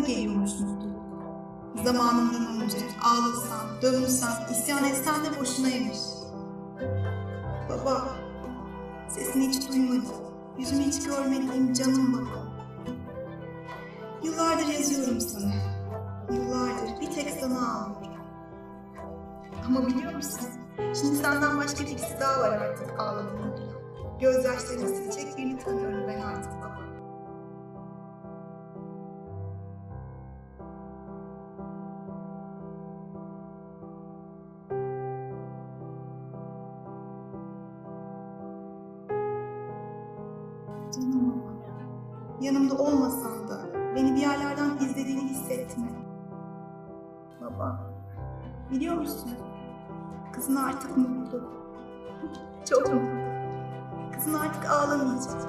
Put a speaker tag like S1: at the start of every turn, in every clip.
S1: geliyormuş mutluluk. Zamanından önce ağlasan, dövünsen, isyan etsen de boşunaymış. Baba, sesini hiç duymadım. Yüzünü hiç görmediğim canım baba. Yıllardır yazıyorum sana. Yıllardır bir tek sana ağlıyorum. Ama biliyor musun? Şimdi senden başka birisi daha var artık ağladığını bilen. Gözyaşlarını silecek birini tanıyorum ben artık Yanımda olmasan da beni bir yerlerden izlediğini hissetme. Baba, biliyor musun? Kızın artık mutlu. Çok mutlu. Kızın artık ağlamayacak.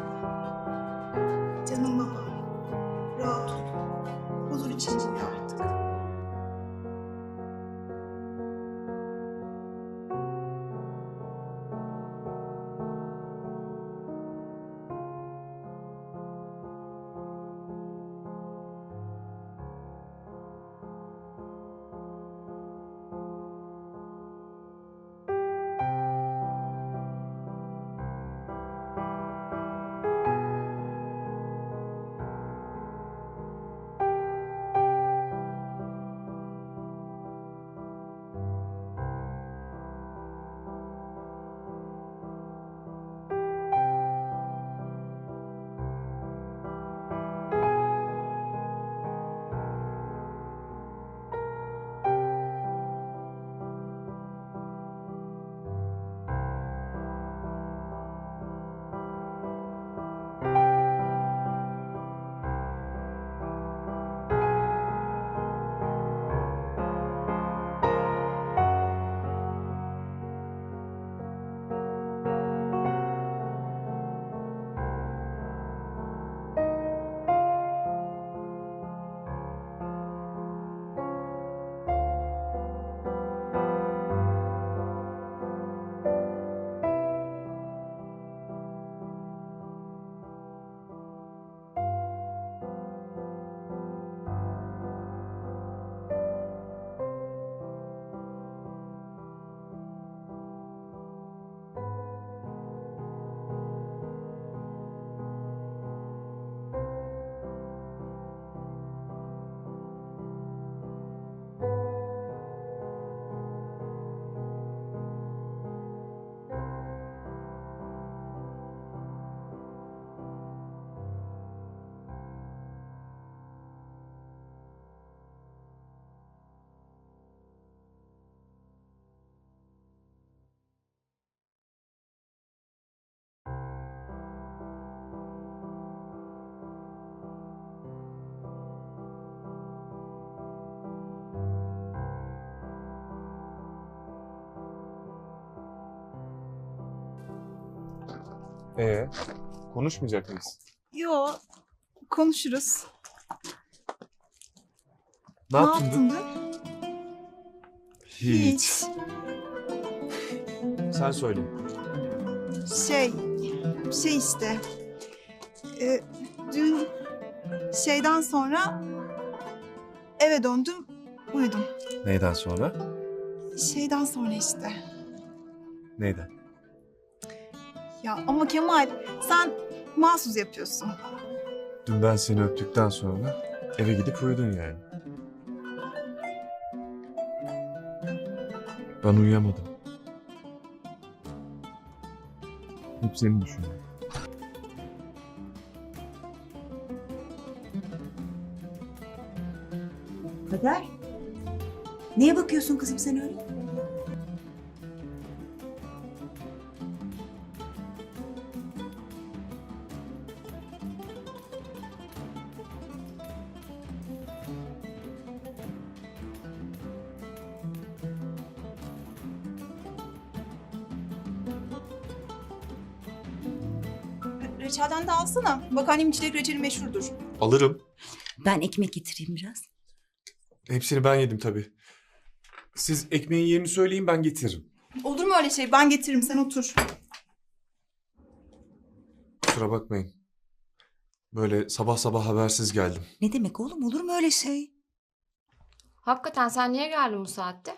S2: Ee, konuşmayacak mıyız?
S1: Yo, konuşuruz.
S2: Ne, yaptın dün?
S1: dün?
S2: Sen söyle.
S1: Şey, şey işte. Ee, dün şeyden sonra eve döndüm, uyudum.
S2: Neyden sonra?
S1: Şeyden sonra işte.
S2: Neyden?
S1: Ya ama Kemal sen mahsus yapıyorsun.
S2: Dün ben seni öptükten sonra eve gidip uyudun yani. Ben uyuyamadım. Hep seni düşünüyorum.
S3: Kader. Neye bakıyorsun kızım sen öyle?
S1: Reçelden de alsana. Bak annemin çilek reçeli meşhurdur.
S2: Alırım.
S3: Ben ekmek getireyim biraz.
S2: Hepsini ben yedim tabii. Siz ekmeğin yerini söyleyin ben getiririm.
S1: Olur mu öyle şey? Ben getiririm sen otur.
S2: Kusura bakmayın. Böyle sabah sabah habersiz geldim.
S3: Ne demek oğlum olur mu öyle şey?
S4: Hakikaten sen niye geldin bu saatte?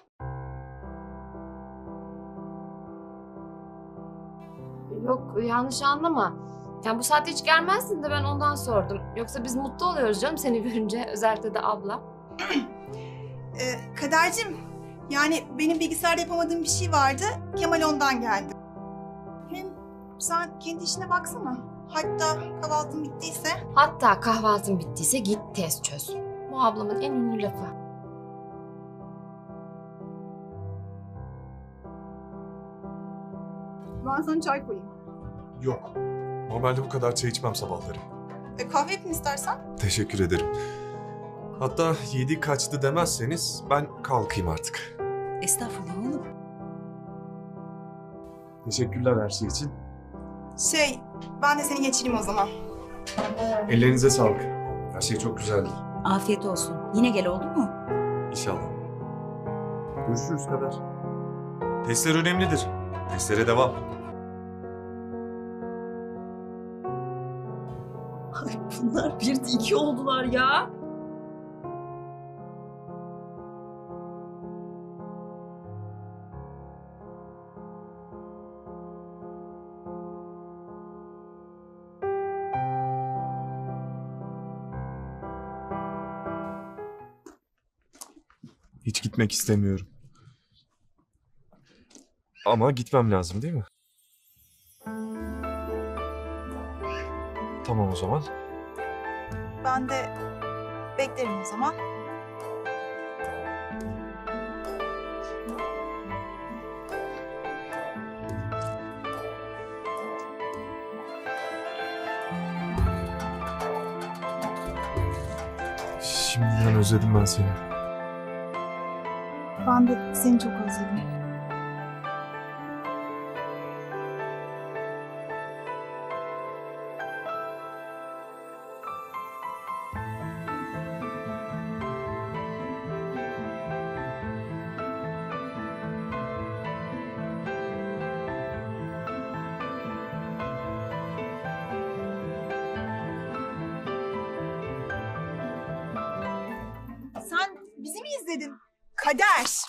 S4: Yok yanlış anlama. Yani bu saatte hiç gelmezdin de ben ondan sordum. Yoksa biz mutlu oluyoruz canım seni görünce. Özellikle de abla.
S1: Ee, Kadercim, yani benim bilgisayarda yapamadığım bir şey vardı. Kemal ondan geldi. Hem sen kendi işine baksana. Hatta kahvaltın bittiyse
S4: Hatta kahvaltın bittiyse git test çöz. Bu ablamın en ünlü lafı.
S1: ben sana çay koyayım.
S2: Yok. Normalde bu kadar çay içmem sabahları.
S1: E, kahve yapayım istersen.
S2: Teşekkür ederim. Hatta yedi kaçtı demezseniz ben kalkayım artık.
S3: Estağfurullah oğlum.
S2: Teşekkürler her şey için.
S1: Şey, ben de seni geçireyim o zaman.
S2: Ellerinize sağlık. Her şey çok güzeldi.
S3: Afiyet olsun. Yine gel oldu mu?
S2: İnşallah. Görüşürüz kadar. Testler önemlidir. Testlere devam.
S3: Bunlar bir iki oldular ya.
S2: Hiç gitmek istemiyorum. Ama gitmem lazım değil mi? Tamam o zaman.
S1: Ben de beklerim o zaman.
S2: Şimdiden özledim ben seni.
S1: Ben de seni çok özledim. İzledin? Kader.